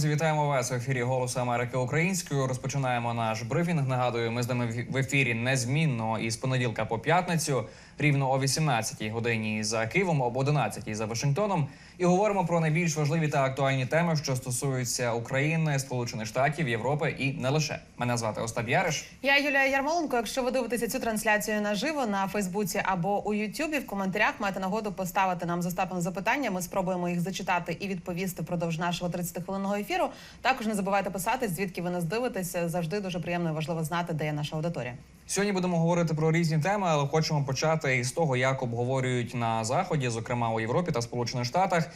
Друзі, вітаємо вас в ефірі Голосу Америки Українською. Розпочинаємо наш брифінг. Нагадую, ми з нами в ефірі незмінно із понеділка по п'ятницю, рівно о 18-й годині за Києвом, об 11-й за Вашингтоном. І говоримо про найбільш важливі та актуальні теми, що стосуються України, Сполучених Штатів, Європи і не лише. Мене звати Остап Яриш. Я Юлія Ярмоленко. Якщо ви дивитеся цю трансляцію наживо на Фейсбуці або у Ютубі, в коментарях маєте нагоду поставити нам з Остапом запитання. Ми спробуємо їх зачитати і відповісти впродовж нашого 30-хвилинного ефіру. Також не забувайте писати, звідки ви нас дивитеся. Завжди дуже приємно і важливо знати, де є наша аудиторія. Сьогодні будемо говорити про різні теми, але хочемо почати із того, як обговорюють на заході, зокрема у Європі та Сполучених Штатах,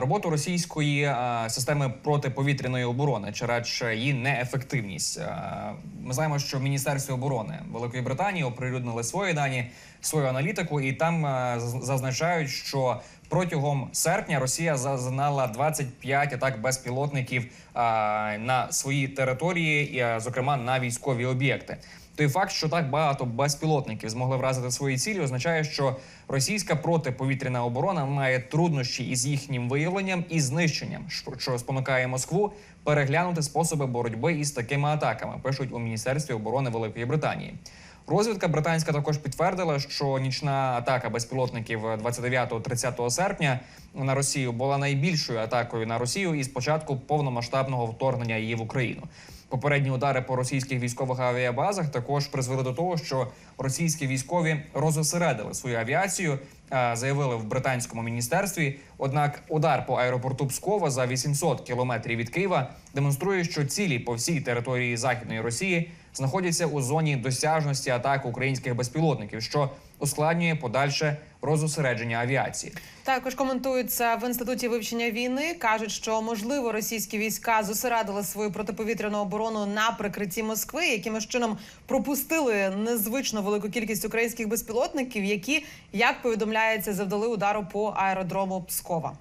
роботу російської системи протиповітряної оборони, чи радше її неефективність. Ми знаємо, що в Міністерстві оборони Великої Британії оприлюднили свої дані, свою аналітику, і там зазначають, що протягом серпня Росія зазнала 25 атак безпілотників на свої території, зокрема на військові об'єкти. Той факт, що так багато безпілотників змогли вразити свої цілі, означає, що російська протиповітряна оборона має труднощі із їхнім виявленням і знищенням, що- що спонукає Москву переглянути способи боротьби із такими атаками. Пишуть у міністерстві оборони Великої Британії. Розвідка британська також підтвердила, що нічна атака безпілотників 29-30 серпня на Росію була найбільшою атакою на Росію із початку повномасштабного вторгнення її в Україну. Попередні удари по російських військових авіабазах також призвели до того, що російські військові розосередили свою авіацію, е, заявили в британському міністерстві. Однак удар по аеропорту Пскова за 800 кілометрів від Києва демонструє, що цілі по всій території західної Росії знаходяться у зоні досяжності атак українських безпілотників, що ускладнює подальше розосередження авіації. Також коментуються в інституті вивчення війни. кажуть, що можливо російські війська зосередили свою протиповітряну оборону на прикритті Москви, якимось чином пропустили незвично велику кількість українських безпілотників, які, як повідомляється, завдали удару по аеродрому Пскова.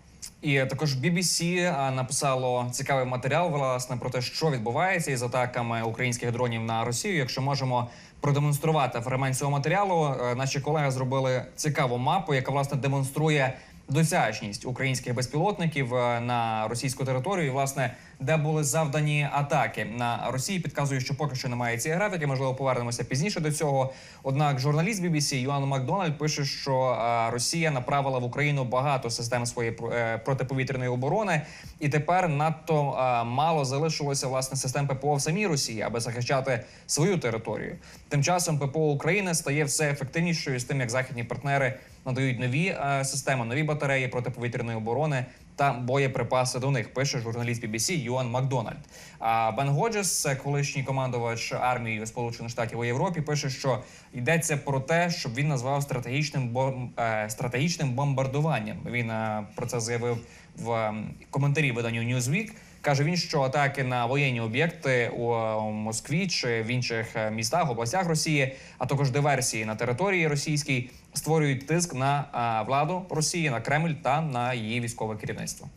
І також BBC написало цікавий матеріал власне про те, що відбувається із атаками українських дронів на Росію. Якщо можемо продемонструвати фрагмент цього матеріалу, е, наші колеги зробили цікаву мапу, яка власне демонструє досяжність українських безпілотників е, на російську територію. І, власне, де були завдані атаки на Росії, підказує, що поки що немає цієї графіки. Можливо, повернемося пізніше до цього. Однак, журналіст BBC Юан Макдональд пише, що е, Росія направила в Україну багато систем своєї е, протиповітряної оборони, і тепер надто мало залишилося власне систем ППО в самій Росії, аби захищати свою територію. Тим часом ППО України стає все ефективнішою з тим, як західні партнери надають нові е, системи, нові батареї протиповітряної оборони та боєприпаси до них. Пише журналіст BBC Юан Макдональд. А Бен Годжес, колишній командувач армії Сполучених Штатів у Європі, пише, що йдеться про те, щоб він назвав стратегічним бом- е, стратегічним бомбардуванням. Він е, про це заявив в коментарі виданню Newsweek. Каже він, що атаки на воєнні об'єкти у е, Москві чи в інших е, містах, областях Росії, а також диверсії на території російській створюють тиск на владу Росії, на Кремль та на її військове керівництво.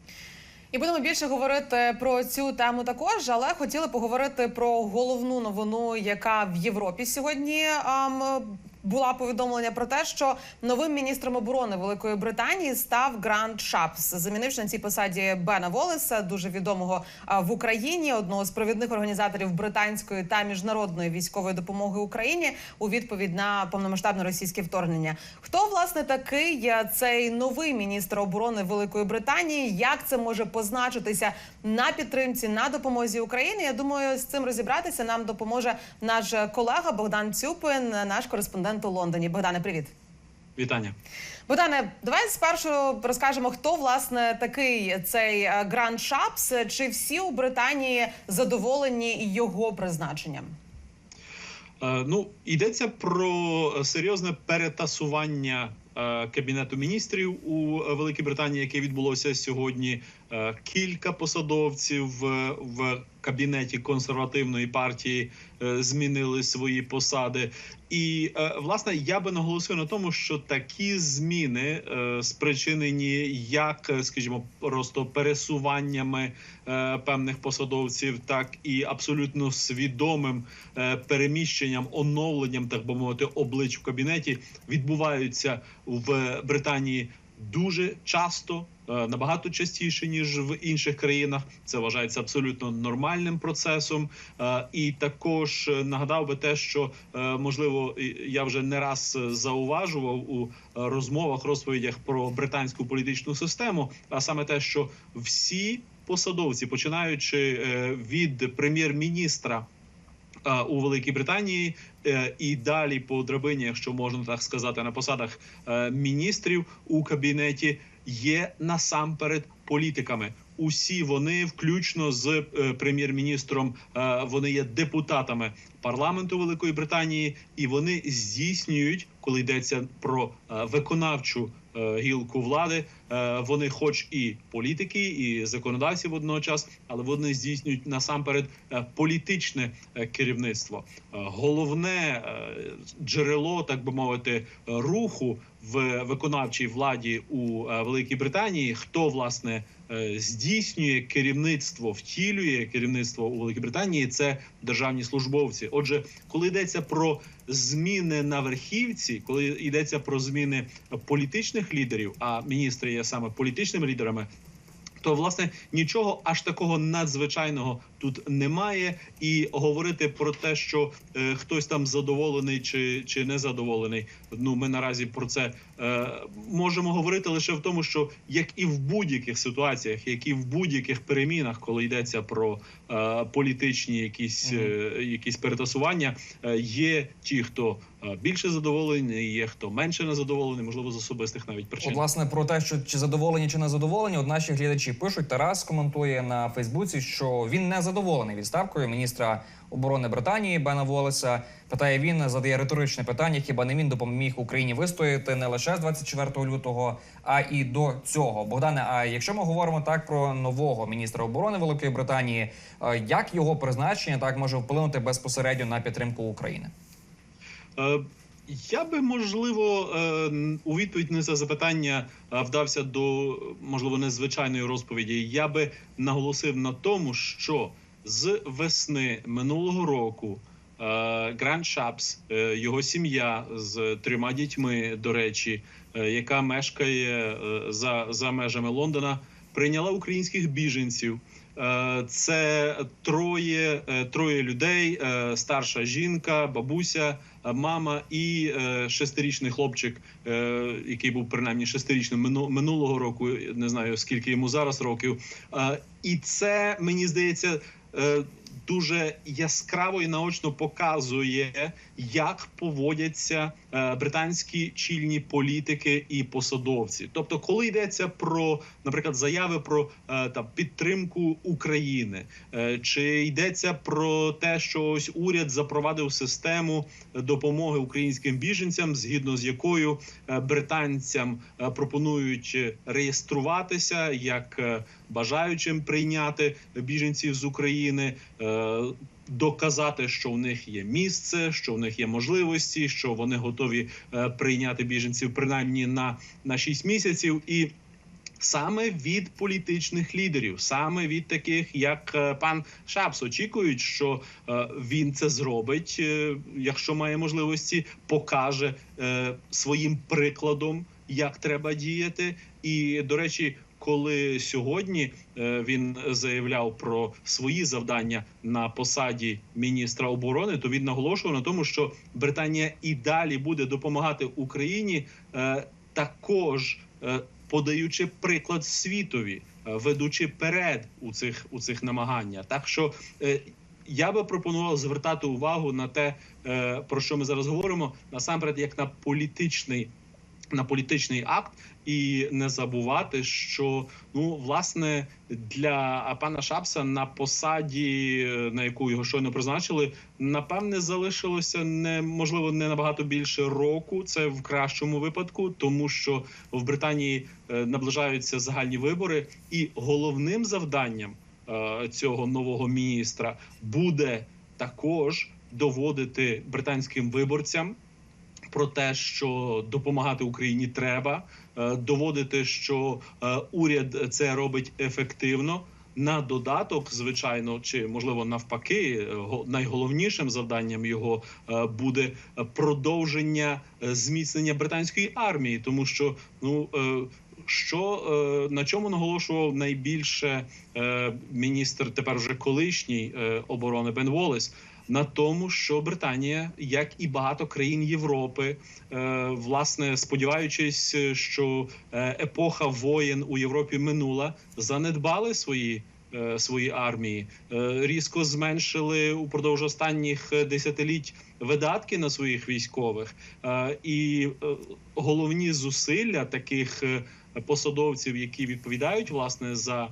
І будемо більше говорити про цю тему також, але хотіли поговорити про головну новину, яка в Європі сьогодні була повідомлення про те, що новим міністром оборони Великої Британії став Грант Шапс, замінивши на цій посаді Бена Волеса, дуже відомого в Україні, одного з провідних організаторів британської та міжнародної військової допомоги Україні у відповідь на повномасштабне російське вторгнення. Хто власне такий цей новий міністр оборони Великої Британії? Як це може позначитися на підтримці на допомозі Україні? Я думаю, з цим розібратися нам допоможе наш колега Богдан Цюпин, наш кореспондент у Лондоні. Богдане, привіт. Вітання. Богдане, давай спершу розкажемо, хто власне такий цей е, Гранд Шапс. Чи всі у Британії задоволені його призначенням? Е, ну, йдеться про серйозне перетасування е, кабінету міністрів у Великій Британії, яке відбулося сьогодні. Е, кілька посадовців в кабінеті консервативної партії е, змінили свої посади. І е, власне я би наголосив на тому, що такі зміни спричинені як, скажімо, просто пересуваннями певних посадовців, так і абсолютно свідомим переміщенням, оновленням, так би мовити, облич в кабінеті відбуваються в Британії дуже часто. Е, набагато частіше ніж в інших країнах. Це вважається абсолютно нормальним процесом. Е, І також е, нагадав би те, що можливо я вже не раз зауважував у розмовах, розповідях про британську політичну систему, а саме те, що всі посадовці, починаючи від прем'єр-міністра у Великій Британії і далі по драбині, якщо можна так сказати, на посадах міністрів у кабінеті, є насамперед політиками. Усі вони, включно з е, прем'єр-міністром, е, вони є депутатами парламенту Великої Британії, і вони здійснюють, коли йдеться про е, виконавчу гілку влади. Вони, хоч і політики, і законодавці водночас, але вони здійснюють насамперед політичне керівництво. Головне джерело, так би мовити, руху в виконавчій владі у е, Великій Британії. Хто власне е, здійснює керівництво, втілює керівництво у Великій Британії? Це державні службовці. Отже, коли йдеться про зміни на верхівці, коли йдеться про зміни політичних лідерів, а міністри є саме політичними лідерами. То власне нічого аж такого надзвичайного тут немає, і говорити про те, що е, хтось там задоволений чи, чи не задоволений. Ну ми наразі про це е, можемо говорити лише в тому, що як і в будь-яких ситуаціях, як і в будь-яких перемінах, коли йдеться про е, політичні якісь, е, якісь перетасування, е, є ті, хто е, більше задоволений, є хто менше незадоволений, можливо, з особистих навіть причин. От, власне, про те, що чи задоволені, чи не задоволені, от наші глядачі пишуть. Тарас коментує на Фейсбуці, що він не задоволений відставкою міністра оборони Британії Бена Волеса. Питає він, задає риторичне питання: хіба не він допоміг Україні вистояти не лише з 24 лютого, а і до цього. Богдане, а якщо ми говоримо так про нового міністра оборони Великої Британії, е, як його призначення так може вплинути безпосередньо на підтримку України? Я би можливо е, у відповідь на це запитання е, вдався до можливо незвичайної розповіді. Я би наголосив на тому, що з весни минулого року е, Грант Шапс, його сім'я з трьома дітьми, до речі, яка мешкає за, за межами Лондона, прийняла українських біженців. Це троє, троє людей: старша жінка, бабуся, мама і е, шестирічний хлопчик, е, який був принаймні шестирічним мину- минулого року. Не знаю скільки йому зараз років. Е, І це мені здається. Дуже яскраво і наочно показує, як поводяться е, британські чільні політики і посадовці. Тобто, коли йдеться про, наприклад, заяви про е, там підтримку України, е, чи йдеться про те, що ось уряд запровадив систему допомоги українським біженцям, згідно з якою британцям пропонують реєструватися як бажаючим прийняти біженців з України. е, Доказати, що в них є місце, що в них є можливості, що вони готові е, прийняти біженців принаймні на, на 6 місяців, і саме від політичних лідерів, саме від таких, як е, пан Шапс, очікують, що він це зробить, якщо має можливості, покаже своїм прикладом, як треба діяти. І до речі, коли сьогодні е, він заявляв про свої завдання на посаді міністра оборони, то він наголошував на тому, що Британія і далі буде допомагати Україні е, також. е, Подаючи приклад світові, ведучи перед у цих у цих намаганнях, так що я би пропонував звертати увагу на те, про що ми зараз говоримо, насамперед, як на політичний на політичний акт, і не забувати, що ну власне для пана Шапса на посаді, е, на яку його щойно призначили, напевне, залишилося не можливо не набагато більше року. Це в кращому випадку, тому що в Британії е, наближаються загальні вибори, і головним завданням е, цього нового міністра буде також доводити британським виборцям про те, що допомагати Україні треба, е, доводити, що е, уряд це робить ефективно. На додаток, звичайно, чи можливо навпаки, е, го- найголовнішим завданням його буде продовження зміцнення британської армії, тому що ну. що на чому наголошував найбільше міністр, тепер вже колишній оборони Бен Волес, на тому, що Британія, як і багато країн Європи, е, власне сподіваючись, е, що е, епоха воєн у Європі минула, занедбали свої. Свої армії різко зменшили упродовж останніх десятиліть видатки на своїх військових, і головні зусилля таких посадовців, які відповідають власне за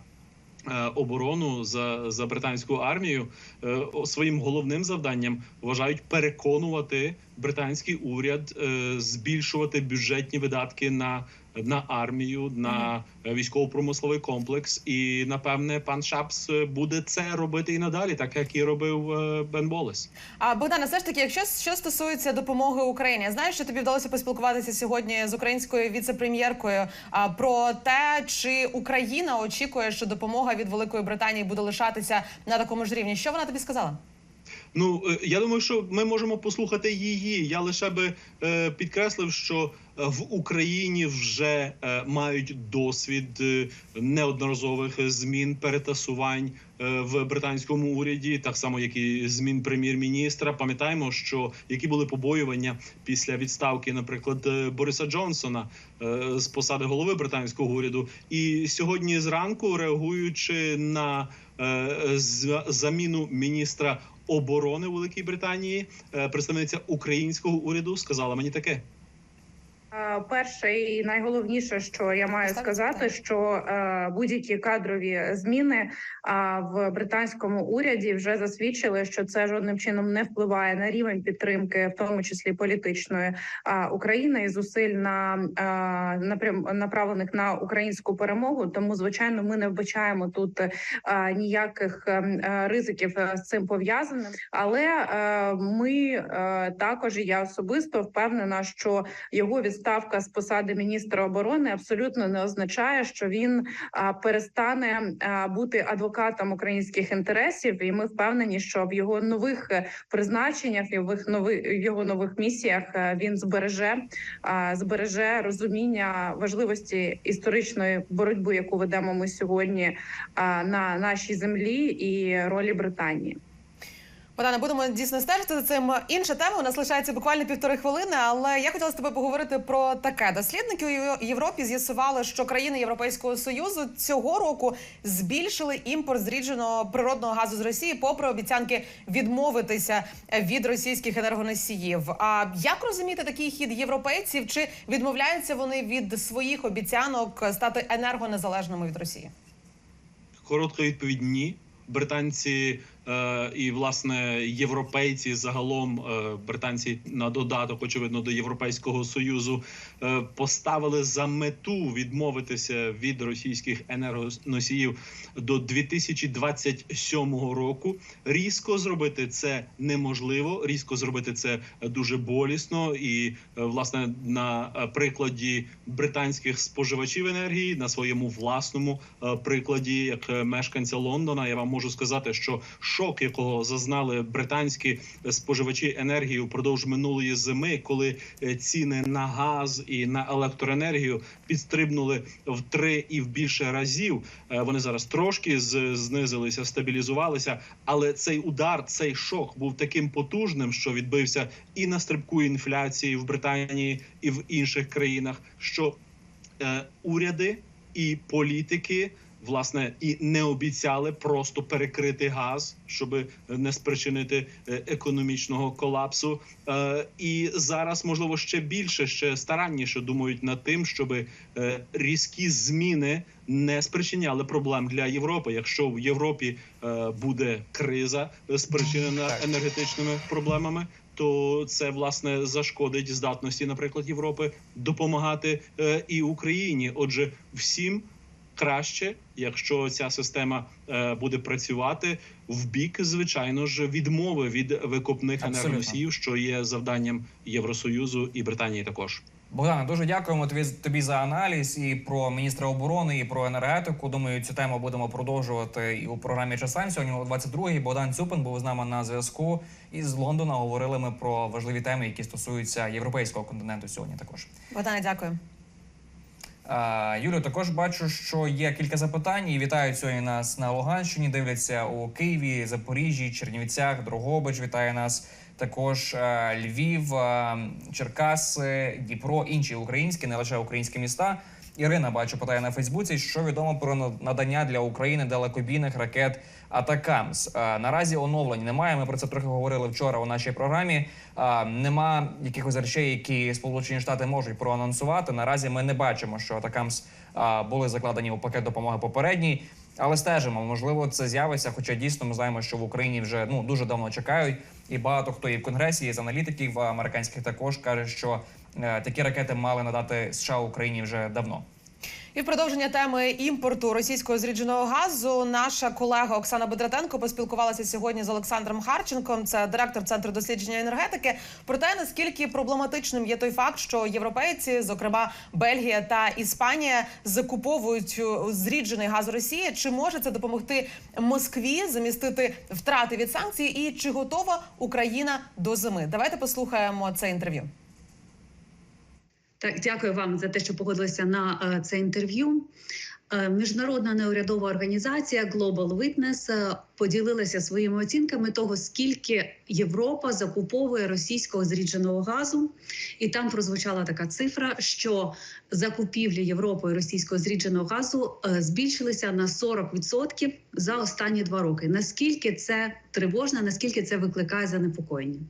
оборону за, за британську армію, е, своїм головним завданням вважають переконувати британський уряд е, збільшувати бюджетні видатки на. На армію, на військово-промисловий комплекс, і напевне пан Шапс е, буде це робити і надалі, так як і робив е, Бен Волес. А Богдане, все ж таки, якщо що стосується допомоги Україні, я знаю, що тобі вдалося поспілкуватися сьогодні з українською віце-прем'єркою а, про те, чи Україна очікує, що допомога від Великої Британії буде лишатися на такому ж рівні. Що вона тобі сказала? Ну е, я думаю, що ми можемо послухати її. Я лише би е, підкреслив, що е, в Україні вже мають досвід неодноразових змін перетасувань в британському уряді, так само як і змін прем'єр-міністра. Пам'ятаємо, що які були побоювання після відставки, наприклад, Бориса Джонсона з посади голови британського уряду. І сьогодні зранку, реагуючи на е, заміну міністра оборони Великій Британії, е, представниця українського уряду сказала мені таке. Перше і найголовніше, що я маю сказати, що е, будь-які кадрові зміни в британському уряді вже засвідчили, що це жодним чином не впливає на рівень підтримки, в тому числі політичної України і зусиль на напрям направлених на українську перемогу. Тому, звичайно, ми не вбачаємо тут е, ніяких е, е, ризиків з цим пов'язаним. Але ми також і я особисто впевнена, що його відставка з посади міністра оборони абсолютно не означає, що він перестане бути адвокатом українських інтересів, і ми впевнені, що в його нових е, призначеннях і в їх нови його нових місіях е, він збереже збереже розуміння важливості історичної боротьби, яку ведемо ми сьогодні на нашій землі, і ролі Британії. Богдане, будемо дійсно стежити за цим. Інша тема у нас лишається буквально півтори хвилини, але я хотіла з тобою поговорити про таке. Дослідники у Європі з'ясували, що країни Європейського союзу цього року збільшили імпорт зрідженого природного газу з Росії, попри обіцянки відмовитися від російських енергоносіїв. А як розуміти такий хід європейців? Чи відмовляються вони від своїх обіцянок стати енергонезалежними від Росії? Коротка відповідь ні. Британці і власне європейці загалом е, британці на додаток, очевидно, до Європейського союзу е, поставили за мету відмовитися від російських енергоносіїв до 2027 року. Різко зробити це неможливо. Різко зробити це дуже болісно. І е, власне на е, прикладі британських споживачів енергії на своєму власному е, прикладі, як е, мешканця Лондона, я вам можу сказати, що шок, якого зазнали британські споживачі енергії впродовж минулої зими, коли е, ціни на газ і на електроенергію підстрибнули в три і в більше разів. Е, Вони зараз трошки знизилися, стабілізувалися, але цей удар, цей шок був таким потужним, що відбився і на стрибку інфляції в Британії, і в інших країнах, що е, уряди і політики. Власне, і не обіцяли просто перекрити газ, щоб не спричинити е, економічного колапсу. Е, І зараз, можливо, ще більше, ще старанніше думають над тим, щоб е, різкі зміни не спричиняли проблем для Європи. Якщо в Європі е, буде криза, е, спричинена енергетичними проблемами. То це власне зашкодить здатності, наприклад, Європи допомагати е, і Україні. Отже, всім краще, якщо ця система е, буде працювати в бік, звичайно ж, відмови від викопних Абсолютно. енергоносіїв, що є завданням Євросоюзу і Британії також. Богдане, дуже дякуємо тобі, тобі за аналіз і про міністра оборони, і про енергетику. Думаю, цю тему будемо продовжувати і у програмі «Часам». Сьогодні о 22-й Богдан Цюпин був з нами на зв'язку. І з Лондона говорили ми про важливі теми, які стосуються європейського континенту сьогодні. Також Богдане, дякую. Юлю, також бачу, що є кілька запитань і вітають сьогодні нас на Луганщині. Дивляться у Києві, Запоріжжі, Чернівцях, Дрогобич. Вітає нас також е, Львів, е, Черкаси, Дніпро, інші українські, не лише українські міста. Ірина бачу, питає на Фейсбуці, що відомо про надання для України далекобійних ракет Атакамс. Е, Наразі оновлень немає. Ми про це трохи говорили вчора у нашій програмі. Е, Нема якихось речей, які Сполучені Штати можуть проанонсувати. Наразі ми не бачимо, що Атакамс е, були закладені у пакет допомоги попередній. Але стежимо, можливо, це з'явиться. Хоча дійсно ми знаємо, що в Україні вже ну дуже давно чекають, і багато хто і в конгресі, і з аналітиків американських також каже, що такі ракети мали надати США Україні вже давно. І в продовження теми імпорту російського зрідженого газу наша колега Оксана Бедратенко поспілкувалася сьогодні з Олександром Харченком, це директор центру дослідження енергетики. Про те, наскільки проблематичним є той факт, що європейці, зокрема Бельгія та Іспанія, закуповують е, зріджений газ Росії. Чи може це допомогти Москві замістити втрати від санкцій? І чи готова Україна до зими? Давайте послухаємо це інтерв'ю. Так, дякую вам за те, що погодилися на е, це інтерв'ю. Е, Міжнародна неурядова організація Global Witness е, поділилася своїми оцінками того, скільки Європа закуповує російського зрідженого газу, і там прозвучала така цифра, що закупівлі Європою російського зрідженого газу збільшилися на 40% за останні два роки. Наскільки це тривожно, наскільки це викликає занепокоєння?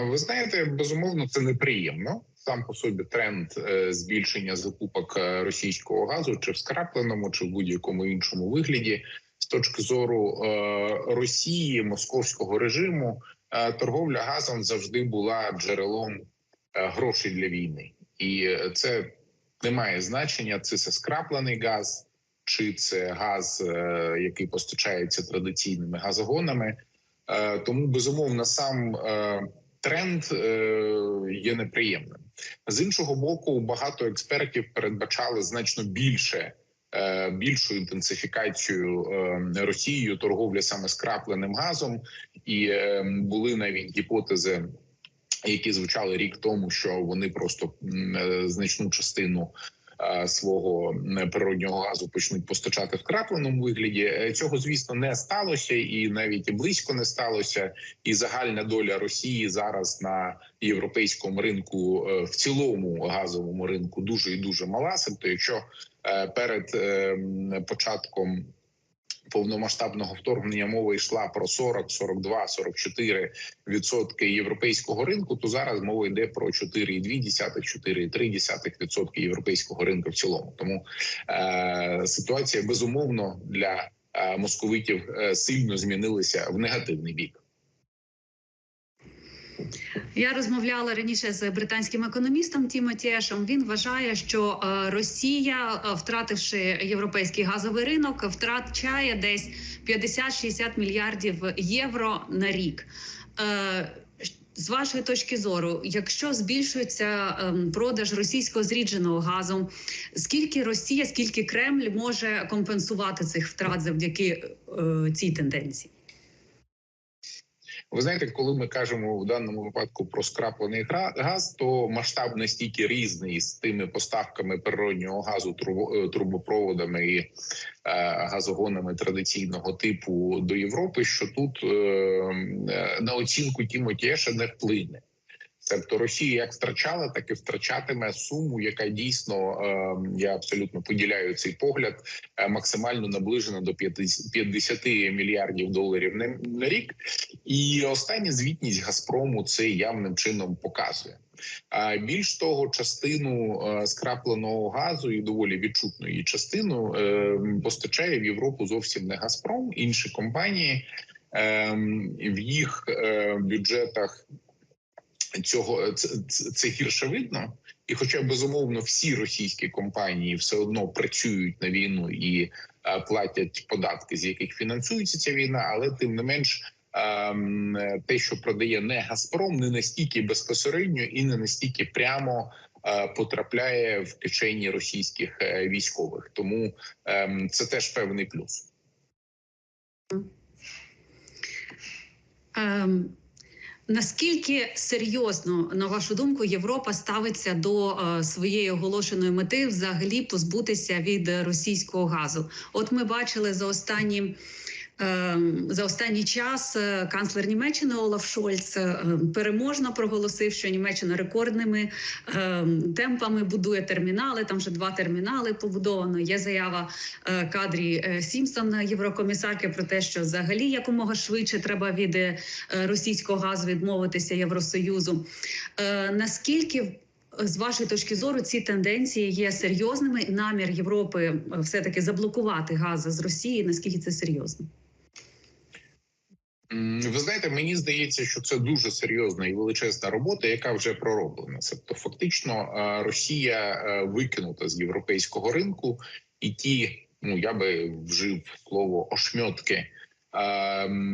Ви знаєте, безумовно, це неприємно. Сам по собі тренд е, збільшення закупок е, російського газу, чи в скрапленому, чи в будь-якому іншому вигляді, з точки зору е, Росії, московського режиму, торговля газом завжди була джерелом грошей для війни, і це не має значення. Це, це скраплений газ, чи це газ, який постачається традиційними газогонами. Тому безумовно сам тренд е, є неприємним. З іншого боку, багато експертів передбачали значно більше. е, Більшу інтенсифікацію е, Росією торговля саме скрапленим газом, і були навіть гіпотези, які звучали рік тому, що вони просто значну частину свого природнього газу почнуть постачати в крапленому вигляді. Е, Цього звісно не сталося, і навіть близько не сталося. І загальна доля Росії зараз на європейському ринку е, в цілому газовому ринку дуже і дуже мала. Тобто, якщо е, перед початком повномасштабного вторгнення мова йшла про 40, 42, 44 відсотки європейського ринку, то зараз мова йде про 4,2, 4,3 відсотки європейського ринку в цілому. Тому е, ситуація безумовно для е, московитів е, сильно змінилася в негативний бік. Я розмовляла раніше з британським економістом Тімоті Ешем. Він вважає, що е, Росія, е, втративши європейський газовий ринок, втрачає десь 50-60 мільярдів євро на рік. Е, З вашої точки зору, якщо збільшується ем, продаж російського зрідженого газу, скільки Росія, скільки Кремль може компенсувати цих втрат завдяки цій тенденції? Ви знаєте, коли ми кажемо в даному випадку про скраплений газ, то масштаб настільки різний з тими поставками природнього газу, е, трубопроводами і е, газогонами традиційного типу до Європи, що тут е, е, на оцінку Тімоті не вплине. Тобто Росія як втрачала, так і втрачатиме суму, яка дійсно е, я абсолютно поділяю цей погляд, е, максимально наближена до 50 50 мільярдів доларів на, рік. І остання звітність Газпрому це явним чином показує. А більш того, частину е, скрапленого газу і доволі відчутну її частину е, постачає в Європу зовсім не Газпром, інші компанії. Ем, В їх е, бюджетах цього це, це, гірше видно. І, хоча безумовно всі російські компанії все одно працюють на війну і е, платять податки, з яких фінансується ця війна, але тим не менш. ем, Те, що продає не Газпром, не настільки безпосередньо і не настільки прямо е, потрапляє в кишені російських е, військових, тому ем, це теж певний плюс. Ем, Наскільки серйозно, на вашу думку, Європа ставиться до е, своєї оголошеної мети взагалі позбутися від російського газу? От ми бачили за останні. Е, За останній час е, канцлер Німеччини Олаф Шольц е, переможно проголосив, що Німеччина рекордними е, темпами будує термінали. Там вже два термінали побудовано. Є заява е, кадрі е, єврокомісарки, про те, що взагалі якомога швидше треба від російського газу відмовитися Євросоюзу. Наскільки з вашої точки зору ці тенденції є серйозними, намір Європи все таки заблокувати газ з Росії? Наскільки це серйозно? Ви знаєте, мені здається, що це дуже серйозна і величезна робота, яка вже пророблена. Тобто, фактично, Росія е, викинута з європейського ринку, і ті, ну я би вжив слово ошмьотки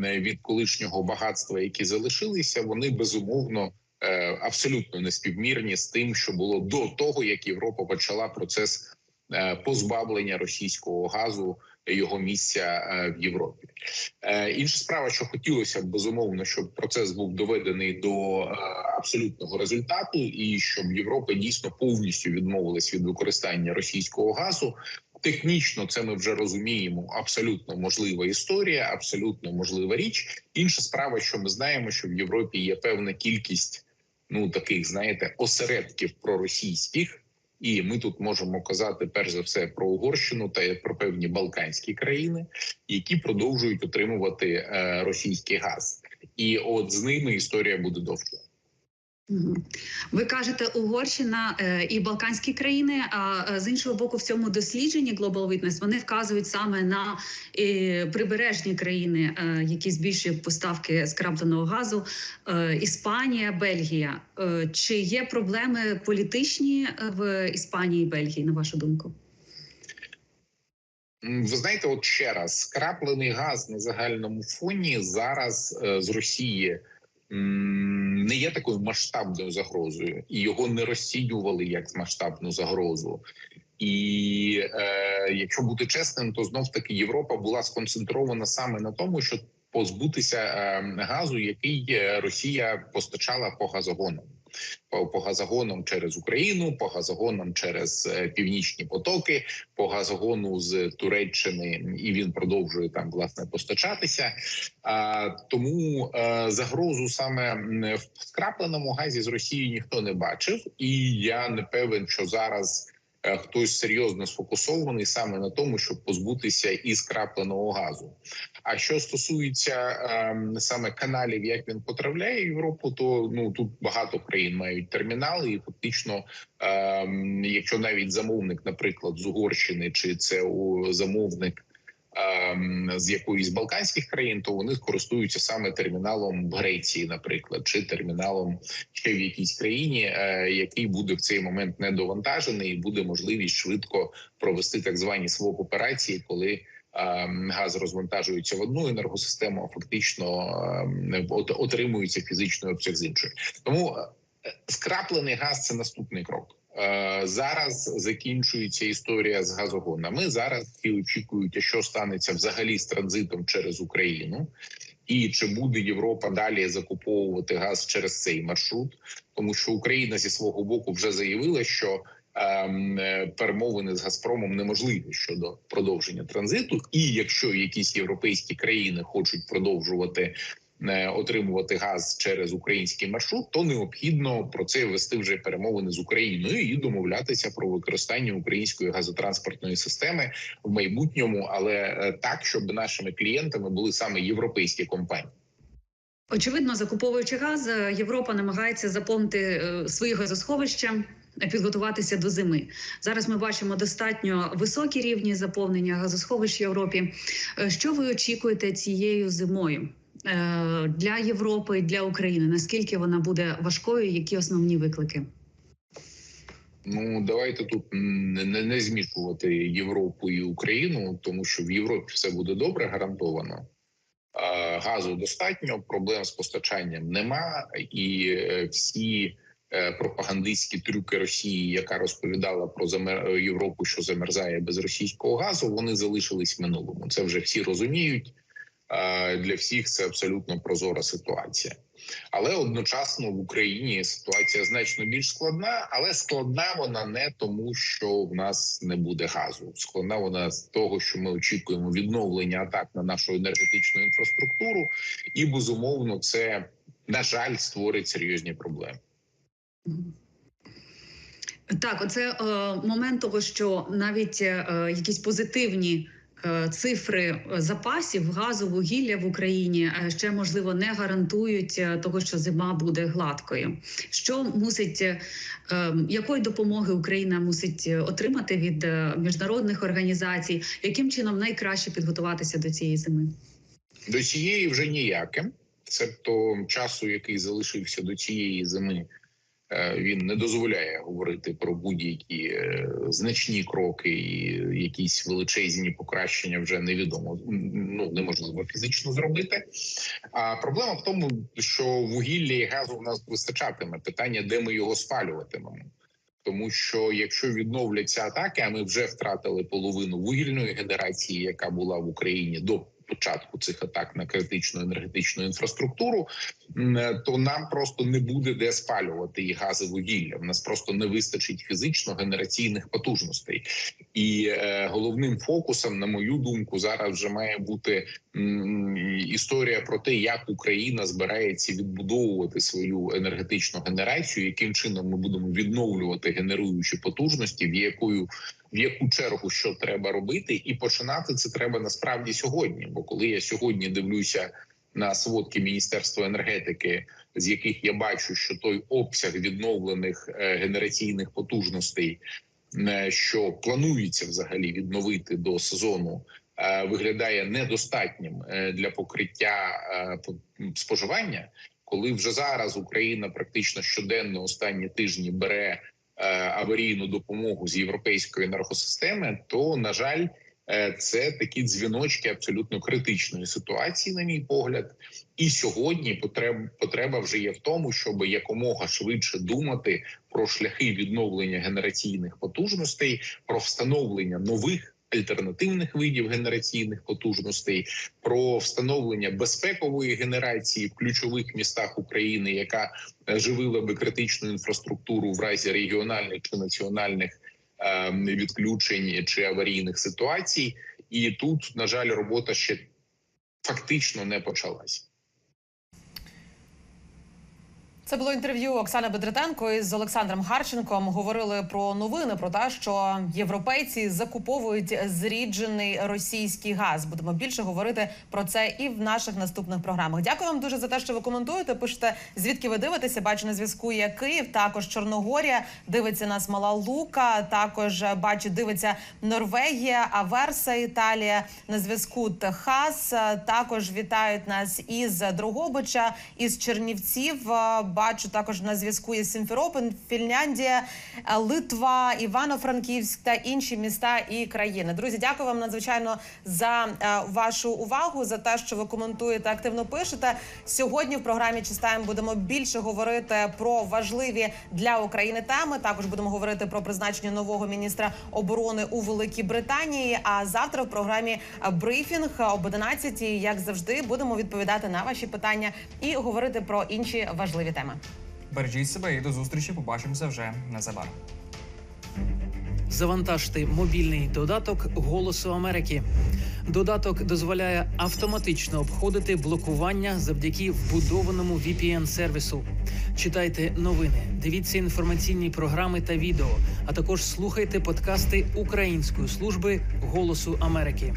від колишнього багатства, які залишилися, вони безумовно е, абсолютно неспівмірні з тим, що було до того, як Європа почала процес е, позбавлення російського газу його місця е, в Європі. Е, Інша справа, що хотілося б безумовно, щоб процес був доведений до е, абсолютного результату, і щоб Європа дійсно повністю відмовилась від використання російського газу. Технічно це ми вже розуміємо. Абсолютно можлива історія, абсолютно можлива річ. Інша справа, що ми знаємо, що в Європі є певна кількість ну таких, знаєте, осередків проросійських. І ми тут можемо казати перш за все про Угорщину та про певні Балканські країни, які продовжують отримувати е, російський газ, і от з ними історія буде довша. Ви кажете Угорщина е, і Балканські країни. А е, з іншого боку, в цьому дослідженні Global Witness вони вказують саме на е, прибережні країни, які збільшують поставки скрапленого газу. Іспанія, Бельгія. Чи є проблеми політичні в Іспанії і Бельгії, на вашу думку? Ви знаєте, от ще раз скраплений газ на загальному фоні зараз з Росії не є такою масштабною загрозою, і його не розцінювали як масштабну загрозу. І е, якщо бути чесним, то знов таки Європа була сконцентрована саме на тому, щоб позбутися е, газу, який е, Росія постачала по газогонам. По, газогонам через Україну, по газогонам через е, північні потоки, по газогону з Туреччини, і він продовжує там власне постачатися. А, тому е, загрозу саме в скрапленому газі з Росії ніхто не бачив, і я не певен, що зараз хтось серйозно сфокусований саме на тому, щоб позбутися і скрапленого газу. А що стосується е, саме каналів, як він потрапляє в Європу, то ну тут багато країн мають термінали, і фактично, е, якщо навіть замовник, наприклад, з Угорщини, чи це у замовник з якоїсь балканських країн, то вони користуються саме терміналом в Греції, наприклад, чи терміналом ще в якійсь країні, е, який буде в цей момент недовантажений, і буде можливість швидко провести так звані своп операції, коли ем, газ розвантажується в одну енергосистему, а фактично ем, от- отримується фізичний обсяг з іншої. Тому е, скраплений газ це наступний крок. Е, Зараз закінчується історія з газогонами. Зараз всі очікують, що станеться взагалі з транзитом через Україну, і чи буде Європа далі закуповувати газ через цей маршрут, тому що Україна зі свого боку вже заявила, що ем, е, перемовини з Газпромом неможливі щодо продовження транзиту. І якщо якісь європейські країни хочуть продовжувати отримувати газ через український маршрут, то необхідно про це вести вже перемовини з Україною і домовлятися про використання української газотранспортної системи в майбутньому, але е, так, щоб нашими клієнтами були саме європейські компанії. Очевидно, закуповуючи газ, е, Європа намагається заповнити е, свої газосховища. Підготуватися до зими зараз. Ми бачимо достатньо високі рівні заповнення газосховищ в Європі. Що ви очікуєте цією зимою для Європи і для України? Наскільки вона буде важкою? Які основні виклики? Ну давайте тут не, не, змішувати Європу і Україну, тому що в Європі все буде добре, гарантовано. Газу достатньо, проблем з постачанням нема, і е, всі е, пропагандистські трюки Росії, яка розповідала про. Європу, що замерзає без російського газу, вони залишились в минулому. Це вже всі розуміють. Для всіх це абсолютно прозора ситуація. Але одночасно в Україні ситуація значно більш складна, але складна вона не тому, що в нас не буде газу. Складна вона з того, що ми очікуємо відновлення атак на нашу енергетичну інфраструктуру, і безумовно, це на жаль створить серйозні проблеми. Так, оце е, момент того, що навіть е, якісь позитивні е, цифри е, запасів газу, вугілля в Україні е, ще можливо не гарантують е, того, що зима буде гладкою. Що мусить е, е, якої допомоги Україна мусить е, отримати від е, міжнародних організацій? Яким чином найкраще підготуватися до цієї зими? До цієї вже ніяким. Себто часу, який залишився до цієї зими, е, він не дозволяє говорити про будь-які е, значні кроки і якісь величезні покращення вже невідомо. Ну неможливо фізично зробити. А проблема в тому, що вугілля і газу в нас вистачатиме. Питання, де ми його спалюватимемо. Тому що якщо відновляться атаки, а ми вже втратили половину вугільної генерації, яка була в Україні до початку цих атак на критичну енергетичну інфраструктуру, то нам просто не буде де спалювати і гази вугілля. В нас просто не вистачить фізично генераційних потужностей. І е, головним фокусом, на мою думку, зараз вже має бути історія про те, як Україна збирається відбудовувати свою енергетичну генерацію, яким чином ми будемо відновлювати генеруючі потужності, в якою в яку чергу що треба робити, і починати це треба насправді сьогодні. Бо коли я сьогодні дивлюся на сводки Міністерства енергетики, з яких я бачу, що той обсяг відновлених е, генераційних потужностей, е, що планується взагалі відновити до сезону, е, виглядає недостатнім для покриття по- споживання. Коли вже зараз Україна практично щоденно останні тижні бере аварійну допомогу з європейської енергосистеми, то на жаль, це такі дзвіночки абсолютно критичної ситуації, на мій погляд. І сьогодні потреб, потреба вже є в тому, щоб якомога швидше думати про шляхи відновлення генераційних потужностей, про встановлення нових. Альтернативних видів генераційних потужностей про встановлення безпекової генерації в ключових містах України, яка е, живила би критичну інфраструктуру в разі регіональних чи національних е, відключень чи аварійних ситуацій. І тут, на жаль, робота ще фактично не почалась. Це було інтерв'ю Оксани Бедретенко із Олександром Харченком. Говорили про новини про те, що європейці закуповують зріджений російський газ. Будемо більше говорити про це і в наших наступних програмах. Дякую вам дуже за те, що ви коментуєте. Пишете звідки ви дивитеся. Бачу на зв'язку є Київ, також Чорногорія. Дивиться нас Мала Лука. Також е, бачу, дивиться Норвегія, Аверса, Італія. На зв'язку Техас. Е, Також вітають нас із Дрогобича, із Чернівців. Бачу також на зв'язку є Сімферополь, Фінляндія, е, Литва, Івано-Франківськ та інші міста і країни. Друзі, дякую вам надзвичайно за е, вашу увагу, за те, що ви коментуєте, активно пишете. Сьогодні в програмі Чистаєм будемо більше говорити про важливі для України теми. Також будемо говорити про призначення нового міністра оборони у Великій Британії. А завтра в програмі брифінг об 11 як завжди, будемо відповідати на ваші питання і говорити про інші важливі теми. Бережіть себе і до зустрічі. Побачимося вже незабаром. Завантажте мобільний додаток Голосу Америки. Додаток дозволяє автоматично обходити блокування завдяки вбудованому VPN-сервісу. Читайте новини, дивіться інформаційні програми та відео, а також слухайте подкасти Української служби Голосу Америки.